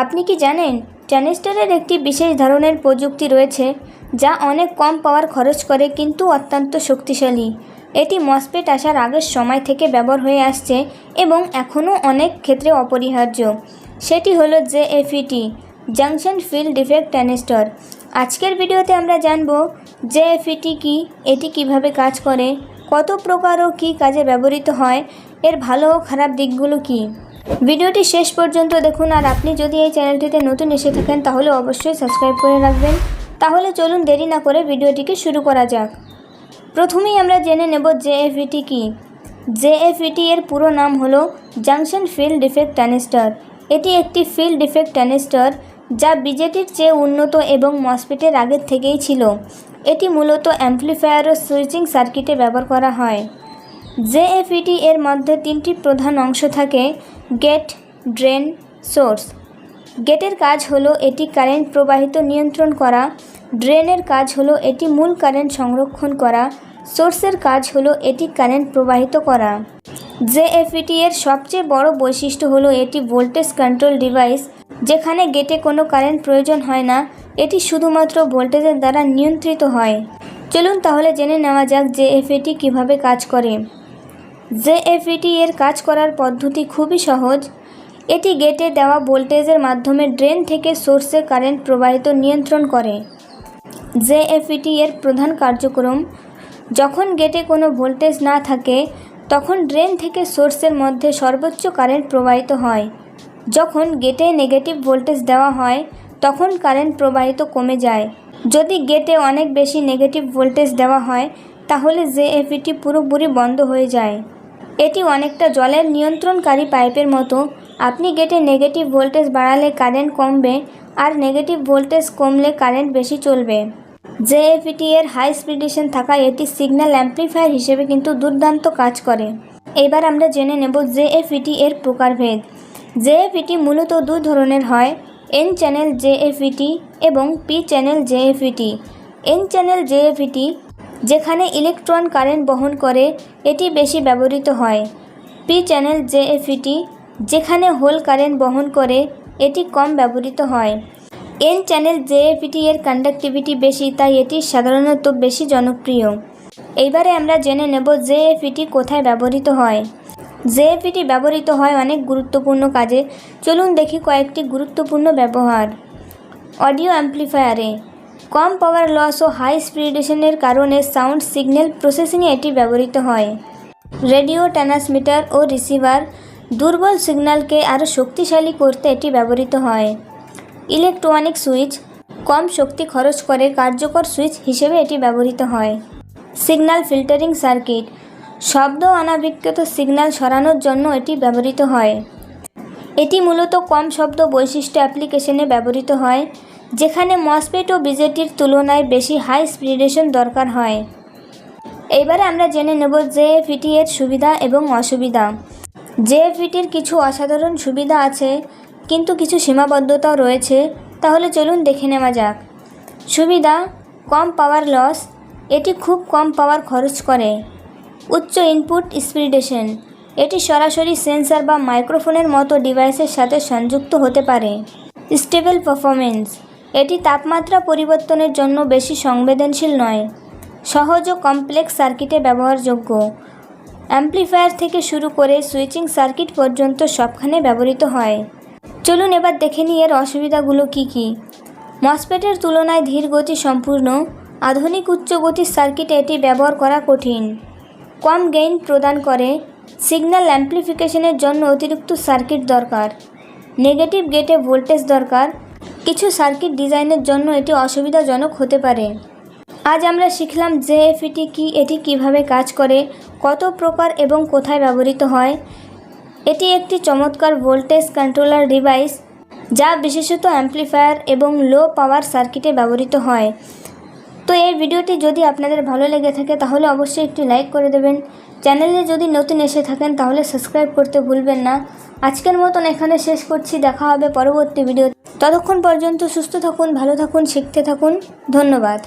আপনি কি জানেন, ট্যানিস্টারের একটি বিশেষ ধরনের প্রযুক্তি রয়েছে যা অনেক কম পাওয়ার খরচ করে কিন্তু অত্যন্ত শক্তিশালী। এটি মসপেট আসার আগের সময় থেকে ব্যবহার হয়ে আসছে এবং এখনও অনেক ক্ষেত্রে অপরিহার্য। সেটি হলো JFET junction field defect transistor আজকের ভিডিওতে আমরা জানব জেএফইটি কি, এটি কীভাবে কাজ করে, কত প্রকার ও কী কাজে ব্যবহৃত হয়, এর ভালো ও খারাপ দিকগুলো কী? ভিডিওটি শেষ পর্যন্ত দেখুন, আর আপনি যদি এই চ্যানেলটিতে নতুন এসে থাকেন, তাহলে অবশ্যই সাবস্ক্রাইব করে রাখবেন। তাহলে চলুন দেরি না করে ভিডিওটিকে শুরু করা যাক। প্রথমেই আমরা জেনে নেব জেএফইটি কি। জেএফইটি এর পুরো নাম হলো জাংশন ফিল্ড ডিফেক্ট ট্রানজিস্টর এটি একটি ফিল্ড ডিফেক্ট ট্রানজিস্টর যা বিজেটির চেয়ে উন্নত এবং মসপিটের আগের থেকেই ছিল। এটি মূলত অ্যাম্পলিফায়ার ও সুইচিং সার্কিটে ব্যবহার করা হয়। জেএফইটি এর মধ্যে তিনটি প্রধান অংশ থাকে গেট ড্রেন সোর্স। গেটের কাজ হলো এটি কারেন্ট প্রবাহিত নিয়ন্ত্রণ করা। ড্রেনের কাজ হলো এটি মূল কারেন্ট সংরক্ষণ করা। সোর্সের কাজ হলো এটি কারেন্ট প্রবাহিত করা। জেএফইটি এর সবচেয়ে বড় বৈশিষ্ট্য হলো এটি ভোল্টেজ কন্ট্রোল ডিভাইস, যেখানে গেটে কোনো কারেন্ট প্রয়োজন হয় না। এটি শুধুমাত্র ভোল্টেজের দ্বারা নিয়ন্ত্রিত হয়। চলুন তাহলে জেনে নেওয়া যাক জেএফইটি কীভাবে কাজ করে। জেএফইটি এর কাজ করার পদ্ধতি খুবই সহজ। এটি গেটে দেওয়া ভোল্টেজের মাধ্যমে ড্রেন থেকে সোর্সে কারেন্ট প্রবাহিত নিয়ন্ত্রণ করে। জেএফইটি এর প্রধান কার্যক্রম, যখন গেটে কোনো ভোল্টেজ না থাকে, তখন ড্রেন থেকে সোর্সের মধ্যে সর্বোচ্চ কারেন্ট প্রবাহিত হয়। যখন গেটে নেগেটিভ ভোল্টেজ দেওয়া হয়, তখন কারেন্ট প্রবাহিত কমে যায়। যদি গেটে অনেক বেশি নেগেটিভ ভোল্টেজ দেওয়া হয়, তাহলে জেএফইটি পুরোপুরি বন্ধ হয়ে যায়। এটি অনেকটা জলের নিয়ন্ত্রণকারী পাইপের মতো। আপনি গেটে নেগেটিভ ভোল্টেজ বাড়ালে কারেন্ট কমবে আর নেগেটিভ ভোল্টেজ কমলে কারেন্ট বেশি চলবে। জেএফইটি এর হাই স্পিডিশন থাকা এটি সিগন্যাল অ্যাম্প্লিফায়ার হিসেবে কিন্তু দুর্দান্ত কাজ করে। এবার আমরা জেনে নেব জেএফইটি এর প্রকারভেদ। জেএফইটি মূলত দু ধরনের হয়, এন চ্যানেল জেএফইটি এবং P channel JFET N channel JFET যেখানে ইলেকট্রন কারেন্ট বহন করে, এটি বেশি ব্যবহৃত হয়। পি চ্যানেল জেএফইটি যেখানে হোল কারেন্ট বহন করে, এটি কম ব্যবহৃত হয়। এন চ্যানেল জেএফইটি এর কন্ডাক্টিভিটি বেশি, তাই এটি সাধারণত বেশি জনপ্রিয়। এইবারে আমরা জেনে নেব জেএফইটি কোথায় ব্যবহৃত হয়। জেএফইটি ব্যবহৃত হয় অনেক গুরুত্বপূর্ণ কাজে। চলুন দেখি কয়েকটি গুরুত্বপূর্ণ ব্যবহার। অডিও অ্যাম্প্লিফায়ারে কম পাওয়ার লস ও হাই স্পিডেশনের কারণে সাউন্ড সিগন্যাল প্রসেসিংয়ে এটি ব্যবহৃত হয়। রেডিও ট্রান্সমিটার ও রিসিভার দুর্বল সিগন্যালকে আরও শক্তিশালী করতে এটি ব্যবহৃত হয়। ইলেকট্রনিক সুইচ কম শক্তি খরচ করে কার্যকর সুইচ হিসেবে এটি ব্যবহৃত হয়। সিগন্যাল ফিল্টারিং সার্কিট শব্দ অনাবিক্ষত সিগন্যাল সরানোর জন্য এটি ব্যবহৃত হয়। এটি মূলত কম শব্দ বৈশিষ্ট্য অ্যাপ্লিকেশনে ব্যবহৃত হয়। যেখানে মসপেট ও বিজেটির তুলনায় বেশি হাই স্পিডেশন দরকার হয়। এইবারে আমরা জেনে নেব জেএফইটি এর সুবিধা এবং অসুবিধা। জেএফইটির কিছু অসাধারণ সুবিধা আছে, কিন্তু কিছু সীমাবদ্ধতাও রয়েছে, তাহলে চলুন দেখে নেওয়া যাক। সুবিধা, কম পাওয়ার লস এটি খুব কম পাওয়ার খরচ করে। উচ্চ ইনপুট স্পিডেশন এটি সরাসরি সেন্সর বা মাইক্রোফোনের মতো ডিভাইসের সাথে সংযুক্ত হতে পারে। স্টেবল পারফরমেন্স এটি তাপমাত্রা পরিবর্তনের জন্য বেশি সংবেদনশীল নয়। সহজ ও কমপ্লেক্স সার্কিটে ব্যবহারযোগ্য। অ্যাম্প্লিফায়ার থেকে শুরু করে সুইচিং সার্কিট পর্যন্ত সবখানে ব্যবহৃত হয়। চলুন এবার দেখে নিই এর অসুবিধাগুলো কি কি। মসপেটের তুলনায় ধীর গতি সম্পূর্ণ। আধুনিক উচ্চ গতির সার্কিটে এটি ব্যবহার করা কঠিন। কম গেইন প্রদান করে। সিগন্যাল অ্যাম্প্লিফিকেশনের জন্য অতিরিক্ত সার্কিট দরকার। নেগেটিভ গেটে ভোল্টেজ দরকার। কিছু সার্কিট ডিজাইনের জন্য এটি অসুবিধাজনক হতে পারে। আজ আমরা শিখলাম জেএফইটি কি, এটি কীভাবে কাজ করে, কত প্রকার এবং কোথায় ব্যবহৃত হয়। এটি একটি চমৎকার ভোল্টেজ কন্ট্রোলার ডিভাইস যা বিশেষত অ্যাম্প্লিফায়ার এবং লো পাওয়ার সার্কিটে ব্যবহৃত হয়। তো এই ভিডিওটি যদি আপনাদের ভালো লেগে থাকে, তাহলে অবশ্যই একটি লাইক করে দেবেন। চ্যানেলে যদি নতুন এসে থাকেন, তাহলে সাবস্ক্রাইব করতে ভুলবেন না। আজকের মতন এখানে শেষ করছি। দেখা হবে পরবর্তী ভিডিও ততক্ষণ পর্যন্ত সুস্থ থাকুন ভালো থাকুন শিখতে থাকুন। ধন্যবাদ।